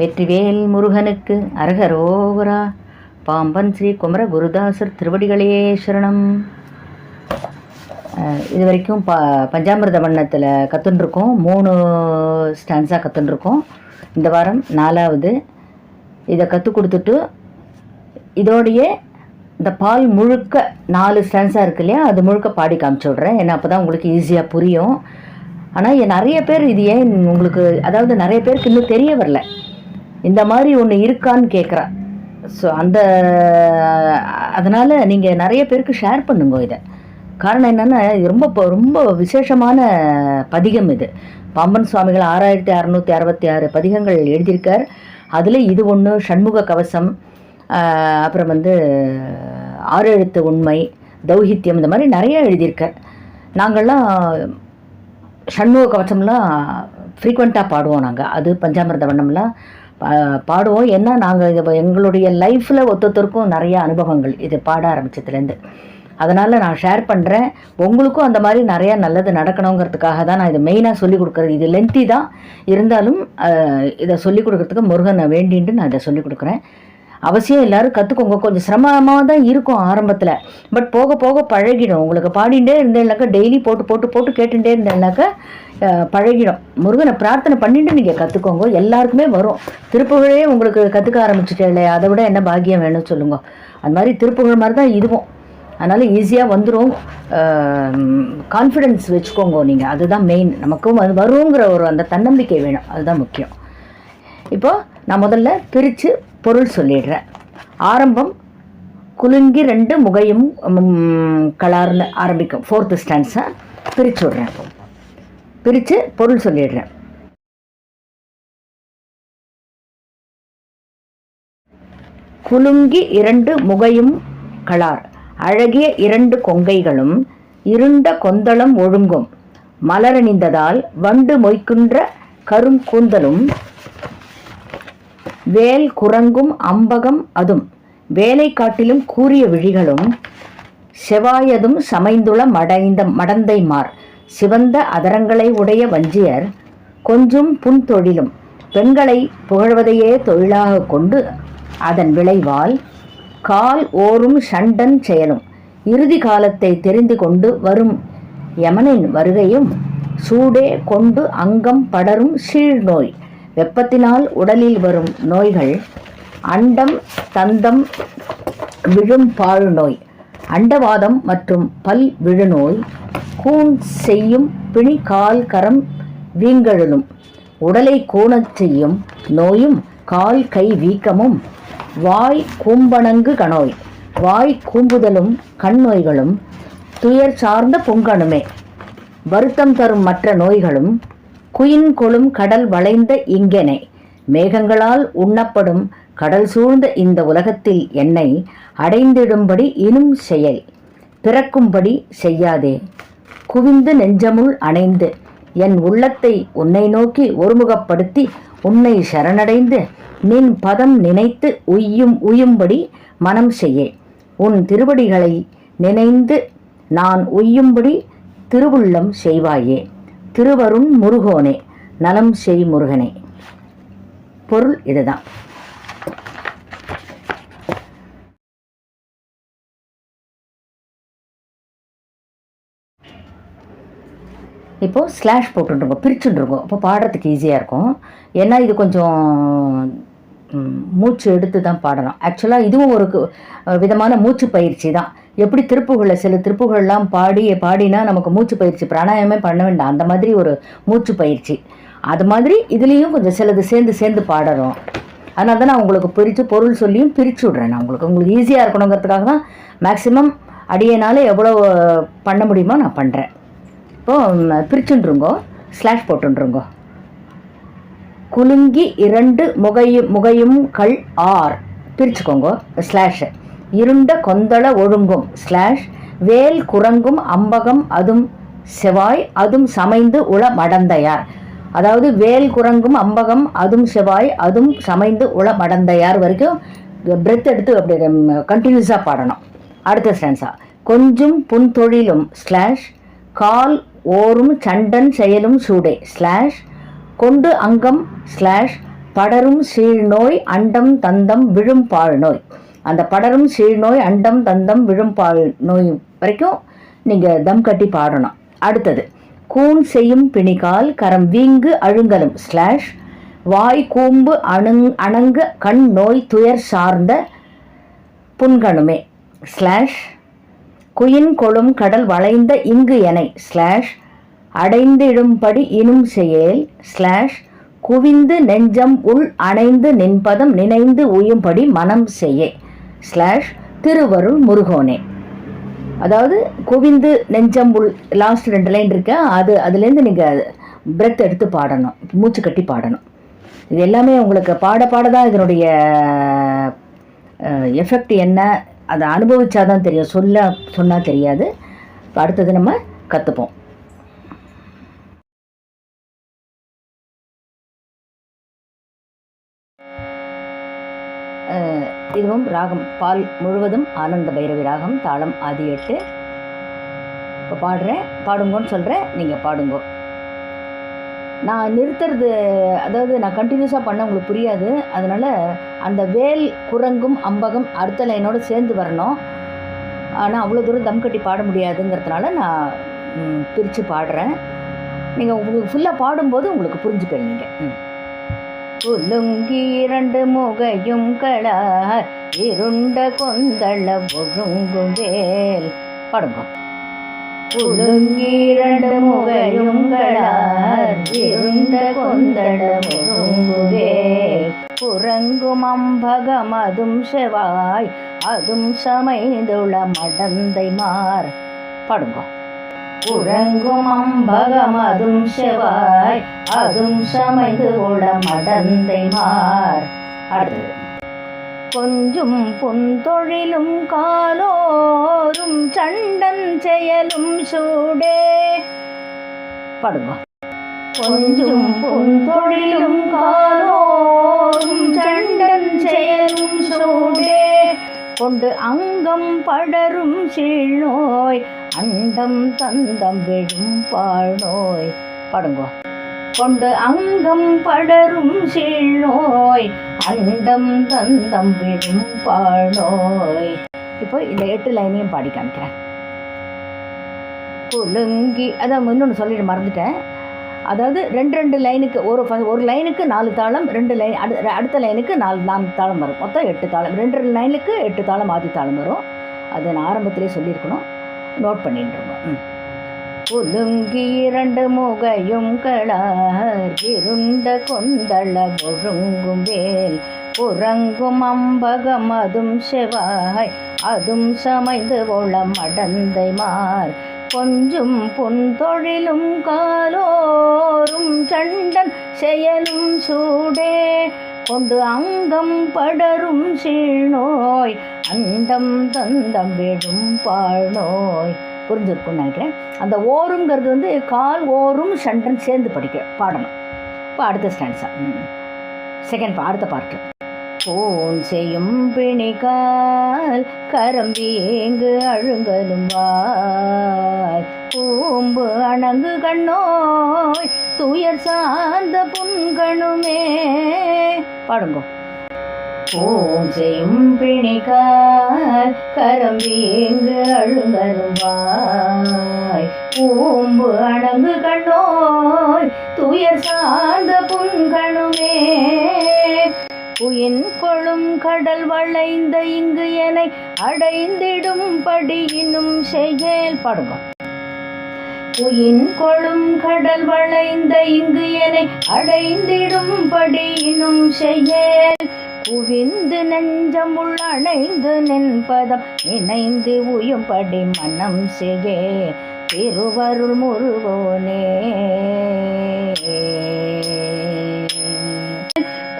வெற்றிவேல் முருகனுக்கு அரகரோகரா. பாம்பன் ஸ்ரீ குமர குருதாசர் திருவடிகளையே சரணம். இது வரைக்கும் ப பஞ்சாமிர்த வண்ணத்தில் கற்றுன்ருக்கோம் மூணு ஸ்டான்ஸாக கற்றுன்ருக்கோம் இந்த வாரம் நாலாவது. இதை கற்றுக் கொடுத்துட்டு இதோடையே இந்த பால் முழுக்க நாலு ஸ்டான்ஸாக இருக்கு இல்லையா? அது முழுக்க பாடி காமிச்சு விட்றேன். ஏன்னா அப்போ தான் உங்களுக்கு ஈஸியாக புரியும். ஆனால் நிறைய பேர் இது ஏன் உங்களுக்கு அதாவது நிறைய பேருக்கு இன்னும் தெரிய வரல. இந்த மாதிரி ஒன்று இருக்கான்னு கேட்குறா ஸோ அந்த அதனால் நீங்கள் நிறைய பேருக்கு ஷேர் பண்ணுங்க இதை. காரணம் என்னென்னா இது ரொம்ப ப- ரொம்ப விசேஷமான பதிகம் இது. பாம்பன் சுவாமிகள் ஆறாயிரத்தி அறநூற்றி அறுபத்தி ஆறு பதிகங்கள் எழுதியிருக்கார். அதில் இது ஒன்று சண்முக கவசம் அப்புறம் வந்து ஆறு எழுத்து உண்மை தௌஹித்யம் இந்த மாதிரி நிறைய எழுதியிருக்கார். நாங்கள்லாம் சண்முக கவசம்லாம் ஃப்ரீக்வெண்ட்டாக பாடுவோம் நாங்கள் அது பஞ்சாமிர்த வண்ணம்லாம். பாடுவோம். ஏன்னா நாங்கள் இது எங்களுடைய லைஃப்பில் ஒத்தொத்தருக்கும் நிறைய அனுபவங்கள் இது பாட ஆரம்பித்ததுலேருந்து அதனால் நான் ஷேர் பண்ணுறேன் உங்களுக்கும் அந்த மாதிரி நிறையா நல்லது நடக்கணுங்கிறதுக்காக தான் நான் இதை மெயினாக சொல்லிக் கொடுக்குறது. இது லென்த்தி தான். இருந்தாலும் இதை சொல்லிக் கொடுக்குறதுக்கு முருகனை வேண்டின்ட்டு நான் இதை சொல்லிக் கொடுக்குறேன். அவசியம் எல்லாரும் கற்றுக்கோங்க கொஞ்சம் சிரமமாக தான் இருக்கும் ஆரம்பத்தில். பட் போக போக பழகிடும். உங்களுக்கு பாடிகிட்டே இருந்தேன்னாக்கா டெய்லி போட்டு போட்டு போட்டு கேட்டுகிட்டே இருந்தேன்னாக்கா பழகிடும். முருகனை பிரார்த்தனை பண்ணிட்டு நீங்கள் கற்றுக்கோங்க எல்லாருக்குமே வரும். திருப்புகழே உங்களுக்கு கற்றுக்க ஆரம்பிச்சுட்டே இல்லையா? அதை விட என்ன பாக்கியம் வேணும்னு சொல்லுங்க. அந்த மாதிரி திருப்புகழ் மாதிரி தான் இதுவும். அதனால் ஈஸியாக வந்துடும் கான்ஃபிடென்ஸ் வச்சுக்கோங்க நீங்கள் அதுதான் மெயின் நமக்கும் அது வருங்கிற ஒரு அந்த தன்னம்பிக்கை வேணும். அதுதான் முக்கியம். இப்போது நான் முதல்ல பிரித்து பொருள் சொல்லிடுறேன். ஆரம்பம் குலுங்கி ரெண்டு முகையும் கலார்னு ஆரம்பிக்கும். ஃபோர்த்து ஸ்டான்ஸை பிரித்து விட்றேன். பிரித்து பொருள் சொல்லிடுறேன். குலுங்கி இரண்டு முகையும் களார். அழகிய இரண்டு கொங்கைகளும் இருண்ட கொந்தளம் ஒழுங்கும். மலரணிந்ததால் வண்டு மொய்க்கின்ற கரும் கூந்தலும் வேல் குரங்கும் அம்பகம் அதும். வேலை காட்டிலும் கூறிய விழிகளும் செவாயதும் சமைந்துள மடைந்த மடந்தைமார். சிவந்த அதரங்களை உடைய வஞ்சியர் கொஞ்சம் புன்தொழிலும். பெண்களை புகழ்வதையே தொழிலாக கொண்டு அதன் விளைவால் கால் ஓரும் சண்டன் செயலும். இறுதி காலத்தை தெரிந்து கொண்டு வரும் யமனின் வருகையும் சூடே கொண்டு அங்கம் படரும் சீழ்நோய் வெப்பத்தினால் உடலில் வரும் நோய்கள் அண்டம் தந்தம் விழும் பாழ் நோய். அண்டவாதம் மற்றும் பல் விழுநோய் கூன் செய்யும் பிணி கால் கரம் வீங்கழுதும் உடலை கூணச் செய்யும் நோயும் கால் கை வீக்கமும் வாய் கூம்பணங்கு கணோய் வாய் கூம்புதலும் கண் நோய்களும் துயர் சார்ந்த பொங்கணுமே. வருத்தம் தரும் மற்ற நோய்களும் குயின் கொளும் கடல் வளைந்த இங்கெனை மேகங்களால் உண்ணப்படும் கடல் சூழ்ந்த இந்த உலகத்தில் என்னை அடைந்திடும்படி இனும் செயல் பிறக்கும்படி செய்யாதே. குவிந்து நெஞ்சமுள் அணைந்து என் உள்ளத்தை உன்னை நோக்கி ஒருமுகப்படுத்தி உன்னை சரணடைந்து நின் பதம் நினைத்து உய்யும் உய்யும்படி மனம் செய்யே. உன் திருவடிகளை நினைந்து நான் உய்யும்படி திருவுள்ளம் செய்வாயே. திருவருண் முருகோனே நலம் செய் முருகனே. பொருள் இதுதான். இப்போது ஸ்லாஷ் போட்டுருக்கோம் பிரிச்சுட்டுருக்கோம். அப்போ பாடுறதுக்கு ஈஸியாக இருக்கும். ஏன்னா இது கொஞ்சம் மூச்சு எடுத்து தான் பாடணும் ஆக்சுவலாக இதுவும் ஒரு விதமான மூச்சு பயிற்சி தான். எப்படி திருப்புகளில் சில திருப்புகள்லாம் பாடி பாடினா நமக்கு மூச்சு பயிற்சி பிராணாயமே பண்ண வேண்டாம். அந்த மாதிரி ஒரு மூச்சு பயிற்சி. அது மாதிரி இதுலேயும் கொஞ்சம் சிலது சேர்ந்து சேர்ந்து பாடுறோம். அதனால தான் நான் உங்களுக்கு பிரித்து பொருள் சொல்லியும் பிரித்து விட்றேன் நான் உங்களுக்கு. உங்களுக்கு ஈஸியாக இருக்கணுங்கிறதுக்காக தான் மேக்ஸிமம் அடியனால எவ்வளோ பண்ண முடியுமோ நான் பண்ணுறேன் இப்போது பிரிச்சுன்றுங்கோ ஸ்லாஷ் போட்டுருங்கோ குலுங்கி இரண்டு முகையும் முகையும் கள் ஆர். பிரிச்சுக்கோங்க ஸ்லாஷ் இருண்ட கொந்தள ஒழுங்கும் ஸ்லாஷ் வேல் குரங்கும் அம்பகம் அதும் செவாய் அதும் சமைந்து உள மடந்தையார். அதாவது வேல் குரங்கும் அம்பகம் அதும் செவாய் அதும் சமைந்து உள மடந்தையார் வரைக்கும் பிரெத் எடுத்து அப்படி கண்டினியூஸாக பாடணும். அடுத்த ஸ்டான்ஸா கொஞ்சம் புன்தொழிலும் ஸ்லாஷ் கால் ஓரும் சண்டன் செயலும் சூடே ஸ்லாஷ் கொண்டு அங்கம் ஸ்லாஷ் படரும் சீழ்நோய் அண்டம் தந்தம் விழும் பாழ் நோய் அந்த படரும் சீழ்நோய் அண்டம் தந்தம் விழும் பாழ் நோய் வரைக்கும் நீங்கள் தம் கட்டி பாடணும். அடுத்தது கூன் செய்யும் பிணிகால் கரம் வீங்கு அழுங்கலும் ஸ்லாஷ் வாய் கூம்பு அணுங் அணங்க கண் நோய் துயர் சார்ந்த புன்கணுமே ஸ்லாஷ் குயின் கொழும் கடல் வளைந்த இங்கு எனை ஸ்லாஷ் அடைந்திடும்படி இனும் செயல் ஸ்லாஷ் குவிந்து நெஞ்சம் உள் அணைந்து நின்பதம் நினைந்து உயும்படி மனம் செய்ய ஸ்லாஷ் திருவருள் முருகோனே. அதாவது குவிந்து நெஞ்சம் உள் லாஸ்ட் ரெண்டு லைன் இருக்க அது அதுலேருந்து நீங்கள் பிரெத் எடுத்து பாடணும் மூச்சு கட்டி பாடணும். இது எல்லாமே உங்களுக்கு பாட பாட தான் இதனுடைய எஃபெக்ட் என்ன அதை அனுபவிச்சாதான் தெரியும். சொல்ல சொன்னால் தெரியாது. அடுத்தது நம்ம கற்றுப்போம் இதுவும் ராகம் பால் முழுவதும் ஆனந்த பைரவி ராகம் தாளம் ஆதி எட்டு. இப்போ பாடுறேன் பாடுங்கன்னு சொல்கிறேன் நீங்கள் பாடுங்கோ. நான் நிறுத்துறது அதாவது நான் கண்டினியூஸாக பண்ண உங்களுக்கு புரியாது. அதனால் அந்த வேல் குரங்கும் அம்பகம் அடுத்த லைனோடு சேர்ந்து வரணும். ஆனால் அவ்வளோ தூரம் தம் கட்டி பாட முடியாதுங்கிறதுனால நான் பிரித்து பாடுறேன். நீங்கள் உங்களுக்கு ஃபுல்லாக பாடும்போது உங்களுக்கு புரிஞ்சுப்பேன் நீங்கள் ம். புலுங்கி இரண்டு முகையும் களார் இருண்ட கொந்தள ஒழுங்கும் வேல். பாடுங்க. புலுங்கி இரண்டு முகையும் களார் புறங்கும் அம்பகம் அதும் செவாய் அதும் சமைந்துள மடந்தை மார் பாடுங்க உறங்கும் அம்பகம் அதும் செவாய் அதும் சமைந்து உள மடந்தை மார் அடுத்தது கொஞ்சும் பொன்தொழிலும் காலோரும் சண்டன் செயலும் சூடே. பாடுங்க. கொஞ்சும் பொன்தொழிலும் காலோரும் சண்டன் செயலும் சூடே. கொண்டு அங்கம் படரும் சீழ்நோய் அண்டம் தந்தம் விழும் பாழ்நோய். பாடுங்க. கொண்டு அங்கம் படரும் சீழ்நோய் அண்டம் தந்தம் விழும் பாழ்நோய் இப்போ இந்த எட்டு லைனையும் பாடி காமிக்கிறேன். குலுங்கி அதான் இன்னொன்று சொல்லிட்டு மறந்துட்டேன். அதாவது ரெண்டு ரெண்டு லைனுக்கு ஒரு ஃப- ஒரு லைனுக்கு நாலு தாளம் ரெண்டு லைன் அடு அடுத்த லைனுக்கு நாலு நாலு தாளம் வரும். மொத்தம் எட்டு தாளம். ரெண்டு ரெண்டு லைனுக்கு எட்டு தாளம் ஆதி தாளம் வரும். அது நான் ஆரம்பத்திலே சொல்லியிருக்கணும். நோட் பண்ணிட்டுருங்க ம். புலுங்கி இரண்டு முகையும் களார். இருண்ட கொந்தள ஒழுங்கும் வேல். உறங்கும் அம்பகம் அதும் செவாய் அதும் சமைந்து ஒள அடந்தை மார். கொஞ்சும் பொன்தொழிலும் காலோரும் சண்டன் செயலும் சூடே. கொண்டு அங்கம் படரும் சீழ்நோய். அண்டம் தந்தம் விடும் பாழ்நோய். புரிஞ்சிருக்கும்னு நினைக்கிறேன். அந்த ஓருங்கிறது வந்து கால் ஓரும் சண்டன் சேர்ந்து படிக்க பாடணும். இப்போ அடுத்த ஸ்டான்ஸா செகண்ட் அடுத்த பாட்டு ஓன் செய்யும் பிணிகால் கரம்பி வீங்கு அழுங்கலும் வாய். பூம்பு அணங்கு கண்ணோய் துயர் சார்ந்த புண்கணுமே. பாடுங்கோ. ஓம் செய்யும் பிணிகால் கரம் வீங்கு அழுங்கலும் வாய். பூம்பு அணங்கு கண்ணோய் துயர் சார்ந்த புண்கணுமே. புயின் கொழும் கடல் வளைந்த இங்கு என அடைந்திடும் படியினும் செயல் பாடுங்க. புயின் கொழும் கடல் வளைந்த இங்கு என அடைந்திடும் படியினும் செயல் குவிந்து நெஞ்சம் உள்ளணைந்து நின்பதம் இணைந்து உயும்படி மனம் செய்யே. திருவருள் முருகோனே.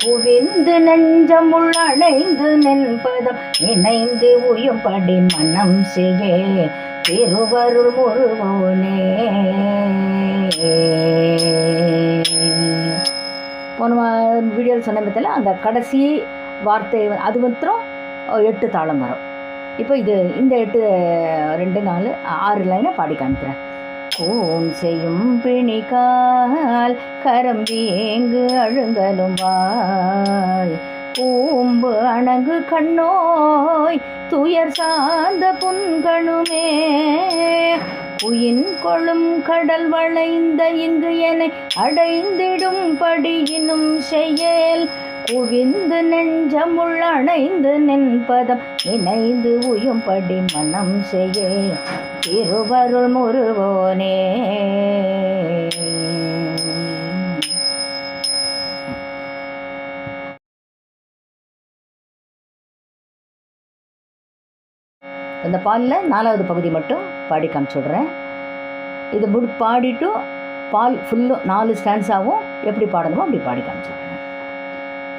குவிந்து நெஞ்சம் உள்ளணைந்து நின்பதம் இணைந்து உயும்படி மனம் செய்யே. திருவருள் முருகோனே. போன வீடியோவில் சொன்ன பற்றில அந்த கடைசி வார்த்தை அது மாத்திரம் எட்டு தாளம் வரும். இப்போ இது இந்த எட்டு ரெண்டு நாலு ஆறு லைனை பாடி காமிக்கிறேன். கூன் செய்யும் பிணிக்கால் கரம் வீங்கு அழுங்கலும் வாய். பூம்பு அணங்கு கண்ணோய் துயர் சார்ந்த புண்கணுமே உயின் கொழும் கடல் வளைந்த இங்கு என அடைந்திடும் படியினும் செய்யல் குவிந்து நெஞ்சமுள் அணைந்து நின்பதம் இணைந்து உயும்படி மனம் செய்ய திருவருள் முருவோனே இந்த பாலில் நாலாவது பகுதி மட்டும் பாடி காமிச்சுடுறேன். இது முடி பாடிட்டும் பால் ஃபுல்லும் நாலு ஸ்டான்ஸாகவும் எப்படி பாடணுமோ அப்படி பாடி காமிச்சுடுறேன்.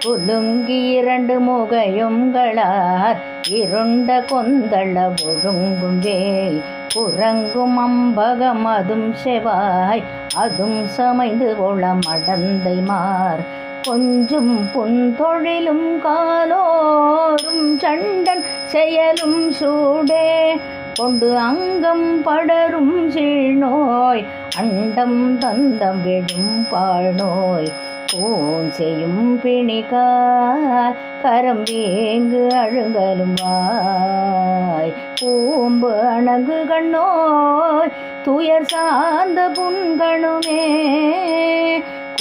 குலுங்கி இரண்டு முகையுங்களார் இருண்ட கொந்தள ஒழுங்கும் வேல் புறங்கும் அம்பகம் அதும் செவாய் அதும் சமைந்து ஒளம் அடந்தை மார். கொஞ்சும் புன்தொழிலும் காலோரும் சண்டன் செயலும் சூடே. கொண்டு அங்கம் படரும் சீழ்நோய் அண்டம் தந்தம் விடும் பாழ்நோய். பூன் செய்யும் பிணிகால் கரம் வீங்கு அழுங்கலும் வாய். பூம்பு அணங்கு கண்ணோய் துயர் சார்ந்த புண்கணுமே.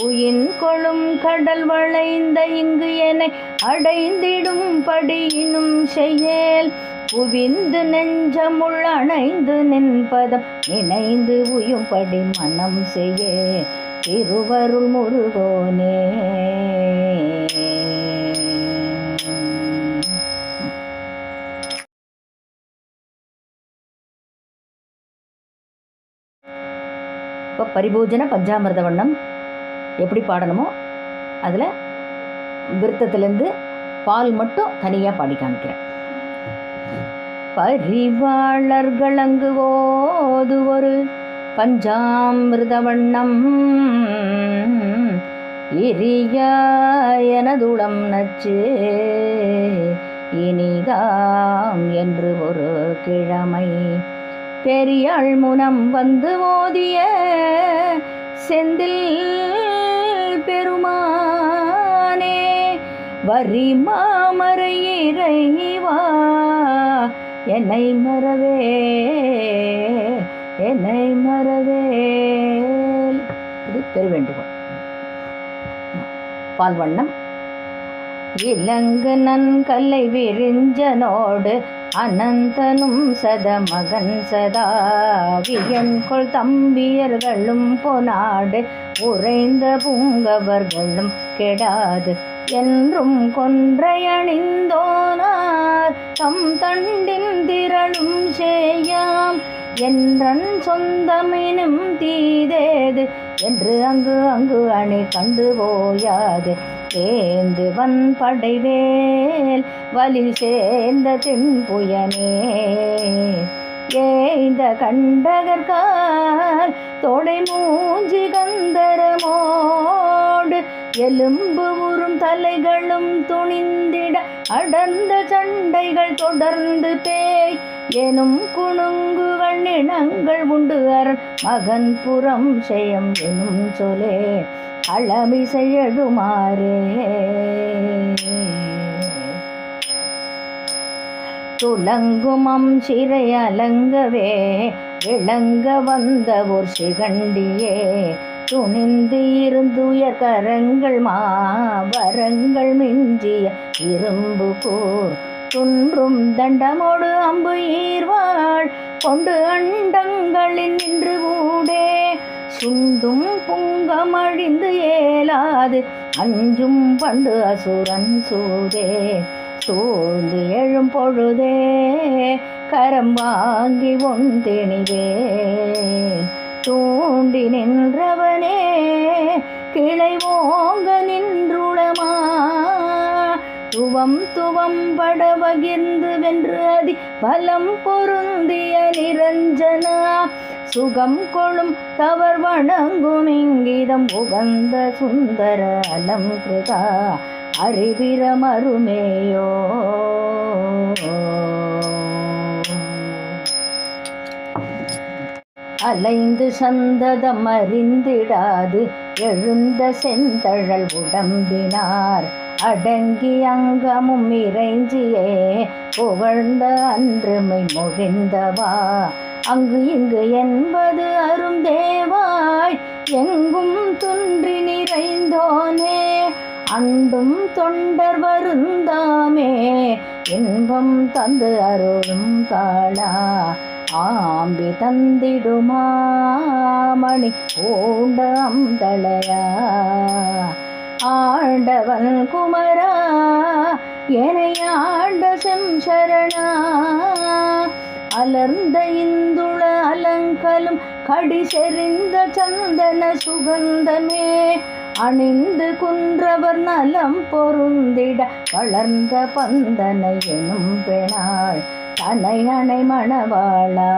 உயின் கொழும் கடல் வளைந்த இங்கு என அடைந்திடும் படியினும் செய்யல் குவிந்து நெஞ்சமுள் அணைந்து நின்பதம் இணைந்து உயும்படி மனம் செய்ய திருவருள் முருகோனே. இப்போ பரிபூஜன பஞ்சாமிரத வண்ணம். எப்படி பாடணுமோ அதில் விருத்தத்துலேருந்து பால் மட்டும் தனியாக பாடி காமிக்கிறேன். பரிவாளர்கள் அங்கு ஓது ஒரு பஞ்சாமிருத வண்ணம் எனதுளம் நச்சு இனிதாம் என்று ஒரு கிழமை. பெரியாள் முனம் வந்து ஓதிய செந்தில் வரி மாமரை இறைவா என்னை மறவே என்னை மறவே. இது பெருவேண்டுகோள் பால்வண்ணம். இலங்கு நன்கல்லை விரிஞ்சனோடு அனந்தனும் சத மகன் சதா வியன்கொள் தம்பியர்களும் பொனாடு உறைந்த பூங்கவர்களும் கெடாது. என்றும் கொன்றையணிந்தோனார். தம் தண்டின் திரளும் சேயாம். என்றன் சொந்தமினும் தீதேது. என்று அங்கு அங்கு அணி கண்டு போயாது. ஏந்து வன் படைவேல் வலி சேர்ந்த தென்புயனே. ஏய்ந்த கண்டகர்கால் தொடை மூஞ்சி கந்தரமோடு எலும்பு உறும் தலைகளும் துணிந்திட அடர்ந்த சண்டைகள் தொடர்ந்து பேய். எனும் குணுங்குகள் இனங்கள் உண்டு அரண் மகன் புறம் செயம் எனும் சொலே அளமிசை எழுமாறே. துலங்குமம் சிறை அலங்கவே விளங்க வந்த ஒரு சிகண்டியே. துணிந்து இருந்துயர் கரங்கள் மாவரங்கள் மிஞ்சிய இரும்பு போர் துன்றும் தண்டமோடு அம்பு ஈர்வாள். கொண்டு அண்டங்களில் நின்று ஊடே சுந்தும் புங்கமழிந்து ஏலாது. அஞ்சும் பண்டு அசுரன் சூதே சூழ்ந்து எழும் பொழுதே கரம் வாங்கி ஒன் திணிவே. தூண்டி நின்றவனே கிளை ஓங்க நின்றுளமா துவம் துவம் பட பகிர்ந்து வென்று அதி பலம் பொருந்திய நிரஞ்சனா. சுகம் கொளும் தவர் வணங்கும் இங்கிதம் புகந்த சுந்தர அலம் கிருதா அறிவிரமருமேயோ அலைந்து சந்ததம் அறிந்திடாது எழுந்த செந்தழல் உடம்பினார். அடங்கி அங்கமும் இறைஞ்சியே. புகழ்ந்த அன்றுமை முடிந்தவா அங்கு இங்கு என்பது அருந்தேவாய் எங்கும் துன்றி நிறைந்தோனே. அண்டும் தொண்டர் வருந்தாமே. இன்பம் தந்து அருளும் தாளா. ஆம்பி தந்திடுமாமணி பூண்ட அந்தளையா ஆண்டவன் குமரா என்னை ஆண்ட செம்சரணா? அலர்ந்த இந்துள அலங்கலும் கடி செறிந்த சந்தன சுகந்தமே அணிந்து குன்றவர் நலம் பொருந்திட வளர்ந்த பந்தனை எனும் பெணாள் தனை அணை மணவாளா.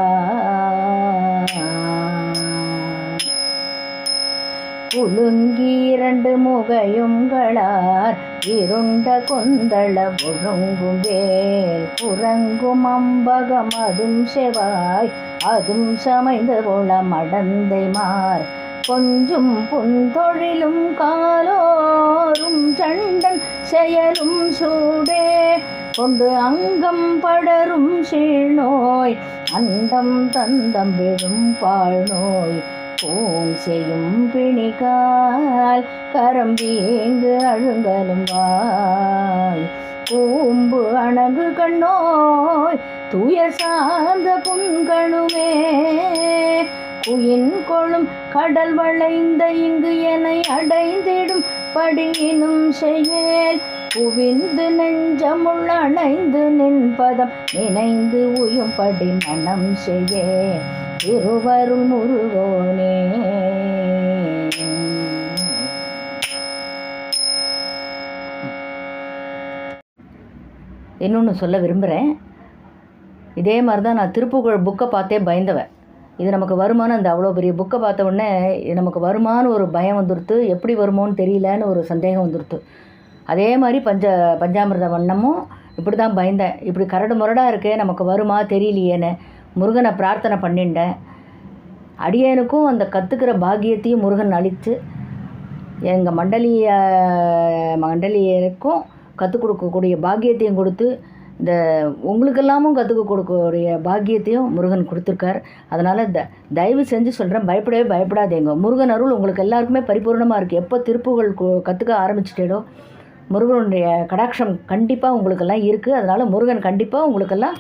குலுங்கி இரண்டு முகையுங்களார் இருண்ட கொந்தள ஒழுங்கும் வேல் குரங்கும் அம்பகம் அதும் செவாய் அதும் சமைந்த போல மடந்தை மார் கொஞ்சும் புந்தொழிலும் காலோரும் சண்டன் செயலும் சூடே. கொண்டு அங்கம் படரும் சீழ்நோய் அண்டம் தந்தம் விழும் பாழ்நோய். பூன் செய்யும் பிணிகால் கரம்பீங்கு அழுங்கலும் வாய். கூம்பு அணகு கண்ணோய் தூய சார்ந்த புண்கணுமே. உயின் கொழும் கடல் வளைந்த இங்கு என்னை அடைந்திடும். படியினும் செயல் குவிந்து நெஞ்சமுள் அணைந்து நின்பதம் நினைந்து உயும்படி மனம் செய்ய இருவரும் முருகோனே. இன்னொன்று சொல்ல விரும்புகிறேன் இதே மாதிரி தான் நான் திருப்புகழ் புக்கை பார்த்தே பயந்தவன். இது நமக்கு வருமானம் அந்த அவ்வளோ பெரிய புக்கை பார்த்த உடனே இது நமக்கு வருமானு ஒரு பயம் வந்துடுத்து எப்படி வருமோன்னு தெரியலன்னு ஒரு சந்தேகம் வந்துடுத்து அதே மாதிரி பஞ்ச பஞ்சாமிரத வண்ணமும் இப்படி தான் பயந்தேன். இப்படி கரடு முரடாக இருக்கே நமக்கு வருமா தெரியலையேன்னு முருகனை பிரார்த்தனை பண்ணிட்டேன். அடியனுக்கும் அந்த கற்றுக்கிற பாக்கியத்தையும் முருகன் அளித்து எங்கள் மண்டலிய மண்டலியருக்கும் கற்றுக் கொடுக்கக்கூடிய பாக்கியத்தையும் கொடுத்து இந்த உங்களுக்கெல்லாமும் கற்றுக்க கொடுக்கக்கூடிய பாக்கியத்தையும் முருகன் கொடுத்துருக்கார். அதனால் த தயவு செஞ்சு சொல்கிறேன் பயப்படவே பயப்படாதேங்க. முருகன் அருள் உங்களுக்கு எல்லாருக்குமே பரிபூர்ணமாக இருக்குது எப்போ திருப்புகள் கற்றுக்க ஆரம்பிச்சிட்டேடோ முருகனுடைய கடாட்சம் கண்டிப்பாக உங்களுக்கெல்லாம் இருக்குது அதனால் முருகன் கண்டிப்பாக உங்களுக்கெல்லாம்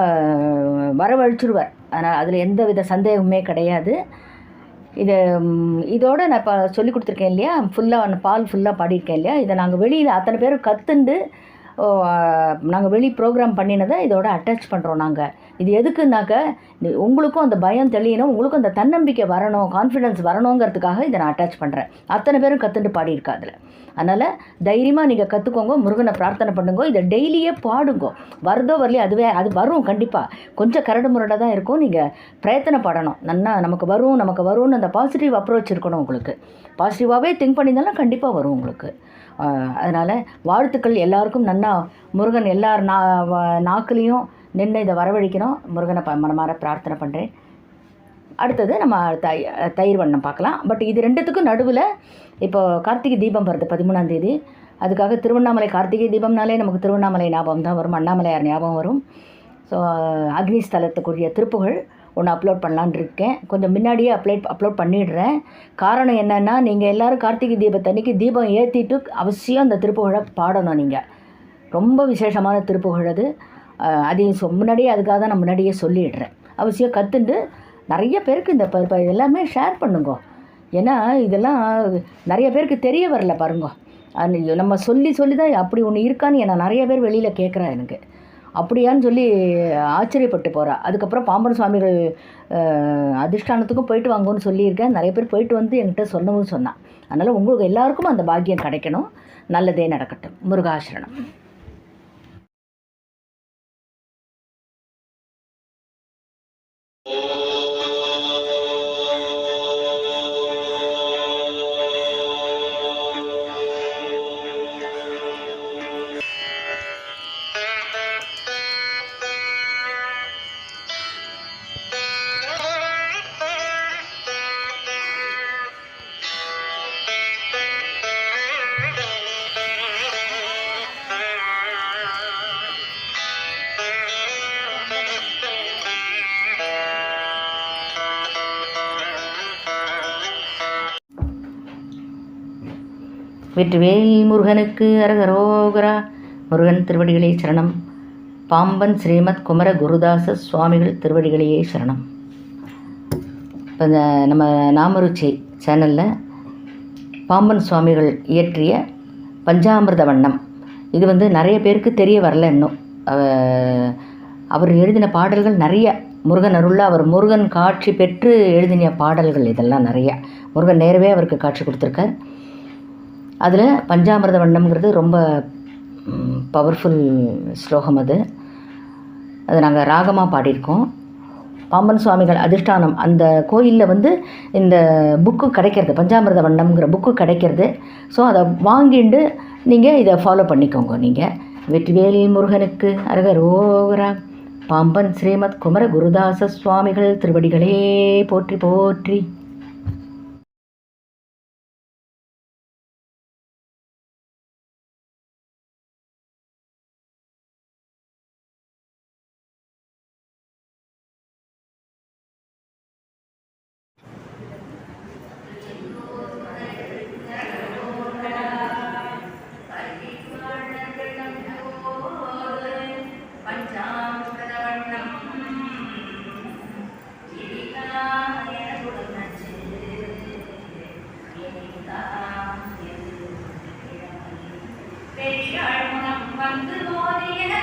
ஆஹ், வரவழைச்சிருவார். அதனால் அதில் எந்த வித சந்தேகமே கிடையாது. இதை இதோடு நான் இப்போ சொல்லி கொடுத்துருக்கேன் இல்லையா? ஃபுல்லாக பால் ஃபுல்லாக பாடியிருக்கேன் இல்லையா? இதை நாங்கள் வெளியில் அத்தனை பேரும் கற்றுண்டு நாங்கள் வெளி ப்ரோக்ராம் பண்ணினதை இதோட அட்டாச் பண்ணுறோம் நாங்கள் இது எதுக்குனாக்க உங்களுக்கும் அந்த பயம் தெளியணும் உங்களுக்கும் அந்த தன்னம்பிக்கை வரணும் கான்ஃபிடென்ஸ் வரணுங்கிறதுக்காக இதை நான் அட்டாச் பண்ணுறேன் அத்தனை பேரும் கற்றுட்டு பாடியிருக்கா அதில். அதனால் தைரியமாக நீங்கள் கற்றுக்கோங்க முருகனை பிரார்த்தனை பண்ணுங்க இதை டெய்லியே பாடுங்க. வருதோ வரலையோ அதுவே அது வரும் கண்டிப்பாக கொஞ்சம் கரடு முரடாக தான் இருக்கும் நீங்கள் பிரயத்தனப்படணும் நன்னா நமக்கு வரும் நமக்கு வரும்னு அந்த பாசிட்டிவ் அப்ரோச் இருக்கணும் உங்களுக்கு. பாசிட்டிவாகவே திங்க் பண்ணியிருந்தாலும் கண்டிப்பாக வரும் உங்களுக்கு. அதனால் வாழ்த்துக்கள் எல்லாருக்கும். நன்னா முருகன் எல்லார் நா வ- நாக்குலேயும் நின்று இதை வரவழைக்கணும். முருகனை ப பிரார்த்தனை பண்ணுறேன் அடுத்தது நம்ம தை தயிர் வண்ணம் பார்க்கலாம். பட் இது ரெண்டுத்துக்கும் நடுவில் இப்போ கார்த்திகை தீபம் வருது பதிமூணாம் தேதி. அதுக்காக திருவண்ணாமலை கார்த்திகை தீபம்னாலே நமக்கு திருவண்ணாமலை ஞாபகம் தான் வரும். அண்ணாமலையார் ஞாபகம் வரும். ஸோ அக்னி ஸ்தலத்துக்குரிய திருப்புகள். ஒன்று அப்லோட் பண்ணலான்னு இருக்கேன். கொஞ்சம் முன்னாடியே அப்ளேட் அப்லோட் பண்ணிடுறேன். காரணம் என்னென்னா நீங்கள் எல்லோரும் கார்த்திகை தீபத்தன்னைக்கு தீபம் ஏற்றிட்டு அவசியம் அந்த திருப்புகழை பாடணும் நீங்கள் ரொம்ப விசேஷமான திருப்புகழ் அது. அதையும் சொ முன்னாடியே அதுக்காக தான் நான் முன்னாடியே சொல்லிடுறேன். அவசியம் கற்றுண்டு நிறைய பேருக்கு இந்த ப- எல்லாமே ஷேர் பண்ணுங்க. ஏன்னா இதெல்லாம் நிறைய பேருக்கு தெரிய வரல பாருங்க. அது நம்ம சொல்லி சொல்லி தான் அப்படி ஒன்று இருக்கான்னு நான் நிறைய பேர் வெளியில் கேட்குறேன் எனக்கு. அப்படியான்னு சொல்லி ஆச்சரியப்பட்டு போகிறா அதுக்கப்புறம் பாம்பன் சுவாமிகள் அதிஷ்டானத்துக்கும் போயிட்டு வாங்கன்னு சொல்லியிருக்கேன். நிறைய பேர் போயிட்டு வந்து என்கிட்ட சொன்னவும் சொன்னான். அதனால் உங்களுக்கு எல்லாருக்கும் அந்த பாக்கியம் கிடைக்கணும். நல்லதே நடக்கட்டும். முருகாசரணம். வெற்றிவேல் முருகனுக்கு அரகரோகரா. முருகன் திருவடிகளே சரணம். பாம்பன் ஸ்ரீமத் குமர குருதாச சுவாமிகள் திருவடிகளையே சரணம். இப்போ இந்த நம்ம நாமருச்சி சேனலில் பாம்பன் சுவாமிகள் இயற்றிய பஞ்சாமிர்த வண்ணம். இது வந்து நிறைய பேருக்கு தெரிய வரல இன்னும். அவர் எழுதின பாடல்கள் நிறைய. முருகன் அருளில் அவர் முருகன் காட்சி பெற்று எழுதின பாடல்கள் இதெல்லாம் நிறையா. முருகன் நேரவே அவருக்கு காட்சி கொடுத்துருக்கார். அதில் பஞ்சாமிரத வண்ணம்ங்கிறது ரொம்ப பவர்ஃபுல் ஸ்லோகம் அது. அது நாங்கள் ராகமாக பாடியிருக்கோம். பாம்பன் சுவாமிகள் அதிஷ்டானம். அந்த கோயிலில் வந்து இந்த புக்கு கிடைக்கிறது பஞ்சாமிரத வண்ணம்ங்கிற புக்கு கிடைக்கிறது. ஸோ அதை வாங்கிண்டு நீங்கள் இதை ஃபாலோ பண்ணிக்கோங்க நீங்கள் வெற்றிவேல் முருகனுக்கு அரகரோகரா பாம்பன் ஸ்ரீமத் குமர குருதாச சுவாமிகள் திருவடிகளே போற்றி போற்றி. പന്ത് പോലെ